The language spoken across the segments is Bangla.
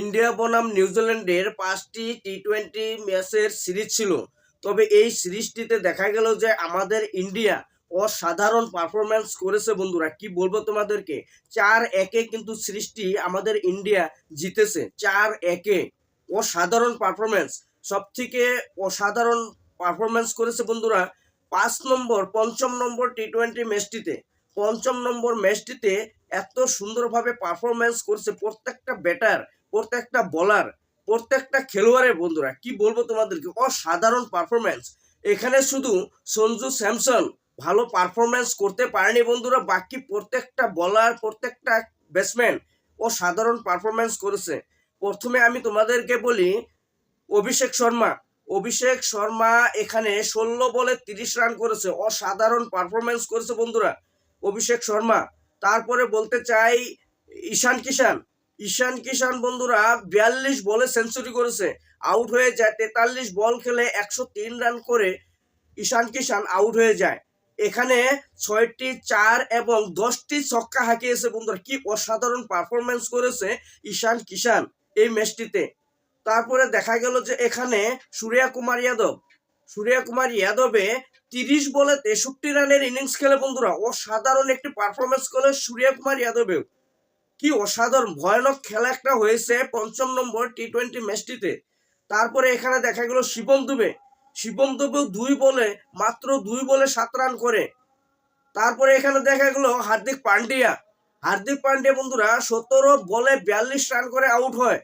ইন্ডিয়া বনাম নিউজিল্যান্ডের পাঁচটি টি টোয়েন্টি ম্যাচের সিরিজ ছিল। তবে এই সিরিজটিতে দেখা গেল যে আমাদের ইন্ডিয়া অসাধারণ পারফরমেন্স করেছে বন্ধুরা। কি বলব তোমাদেরকে? চার একে কিন্তু সিরিজটি আমাদের ইন্ডিয়া জিতেছে। চার একে। অসাধারণ পারফরমেন্স সব থেকে অসাধারণ পারফরমেন্স করেছে বন্ধুরা পাঁচ নম্বর, পঞ্চম নম্বর টি টোয়েন্টি ম্যাচটিতে। পঞ্চম নম্বর ম্যাচটিতে এত সুন্দরভাবে পারফরমেন্স করছে। প্রত্যেকটা ব্যাটার প্রত্যেকটা বলার প্রত্যেকটা খেলোয়াড়ের বন্ধুরা, কি বলব তোমাদেরকে? অসাধারণ পারফরমেন্স এখানে শুধু সঞ্জু স্যামসন ভালো পারফরমেন্স করতে পারেনি বন্ধুরা, বাকি প্রত্যেকটা বলার প্রত্যেকটা ব্যাটসম্যান অসাধারণ পারফরমেন্স করেছে। প্রথমে আমি তোমাদেরকে বলি, অভিষেক শর্মা। অভিষেক শর্মা এখানে ষোলো বলে তিরিশ রান করেছে, অসাধারণ পারফরমেন্স করেছে বন্ধুরা, অভিষেক শর্মা। তারপরে বলতে চাই, ঈশান কিষান ঈশান কিষান বন্ধুরা বিয়াল্লিশ বলে সেঞ্চুরি করেছে। আউট হয়ে যায়, তেতাল্লিশ বল খেলে একশো তিন রান করে ঈশান কিষান আউট হয়ে যায়। এখানে ছয়টি, চার এবং দশটি ছক্কা হাঁকিয়েছে বন্ধুরা। কি অসাধারণ পারফরমেন্স করেছে ঈশান কিষান এই ম্যাচটিতে তারপরে দেখা গেল যে এখানে সূর্যা কুমার যাদব। সূর্যা কুমার যাদবে তিরিশ বলে তেষট্টি রানের ইনিংস খেলে বন্ধুরা। অসাধারণ একটি পারফরমেন্স করে সূর্যা কুমার যাদবেও। কি অসাধারণ, ভয়ানক খেলা একটা হয়েছে পঞ্চম নম্বর টি টোয়েন্টি ম্যাচটিতে তারপরে এখানে দেখা গেল শিবম দুবে। শিবম দুবেও দুই বলে, মাত্র দুই বলে সাত রান করে। তারপরে এখানে দেখা গেল হার্দিক পান্ডিয়া। হার্দিক পান্ডিয়া বন্ধুরা, সতেরো বলে বিয়াল্লিশ রান করে আউট হয়।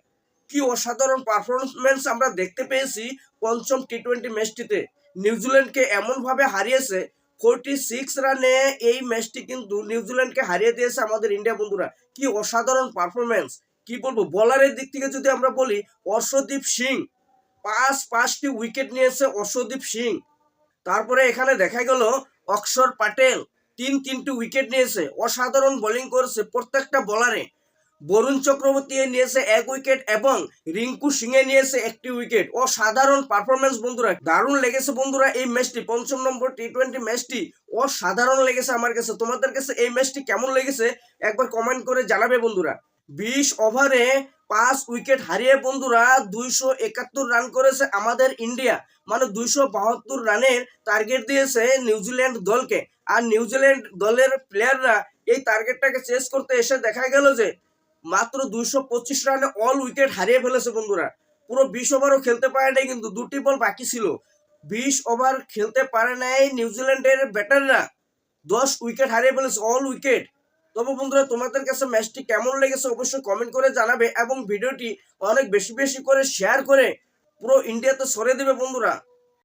কি অসাধারণ পারফরমেন্স আমরা দেখতে পেয়েছি পঞ্চম টি টোয়েন্টি ম্যাচটিতে নিউজিল্যান্ডকে এমনভাবে হারিয়েছে ফোরটি সিক্স রানে এই ম্যাচটি কিন্তু নিউজিল্যান্ডকে হারিয়ে দিয়েছে আমাদের ইন্ডিয়া বন্ধুরা। কি অসাধারণ পারফরমেন্স কি বলব? বলারের দিক থেকে যদি আমরা বলি, অর্শদীপ সিং। পাঁচ, পাঁচটি উইকেট নিয়েছে অর্শদীপ সিং। তারপরে এখানে দেখা গেল অক্ষর পাটেল। তিন, তিনটি উইকেট নিয়েছে। অসাধারণ বোলিং করেছে প্রত্যেকটা বলারে বরুণ চক্রবর্তী নিয়েছে এক উইকেট এবং রিঙ্কু সিং এ নিয়েছে একটি উইকেট অসাধারণ পারফরমেন্স বন্ধুরা, দারুণ লেগেছে বন্ধুরা এই ম্যাচটি পঞ্চম নম্বর টি টোয়েন্টি ম্যাচটি অসাধারণ লেগেছে আমার কাছে। তোমাদের কাছে এই ম্যাচটি কেমন লেগেছে একবার কমেন্ট করে জানাবে বন্ধুরা। বিশ ওভারে পাঁচ উইকেট হারিয়ে বন্ধুরা দুইশো একাত্তর রান করেছে আমাদের ইন্ডিয়া। মানে দুইশো বাহাত্তর রানের টার্গেট দিয়েছে নিউজিল্যান্ড দলকে। আর নিউজিল্যান্ড দলের প্লেয়াররা এই টার্গেটটাকে চেস করতে এসে দেখা গেল যে মাত্র দুইশো পঁচিশ রানে অল উইকেট হারিয়ে ফেলেছে বন্ধুরা। পুরো বিশ ওভারও খেলতে পারে নাই কিন্তু দুটি বল বাকি ছিল। বিশ ওভার খেলতে পারে নাই নিউজিল্যান্ডের ব্যাটাররা দশ উইকেট হারিয়ে ফেলেছে অল উইকেট তবে বন্ধুরা, তোমাদের কাছে ম্যাচটি কেমন লেগেছে অবশ্যই কমেন্ট করে জানাবে এবং ভিডিওটি অনেক বেশি বেশি করে শেয়ার করে পুরো ইন্ডিয়াতে সরে দেবে বন্ধুরা।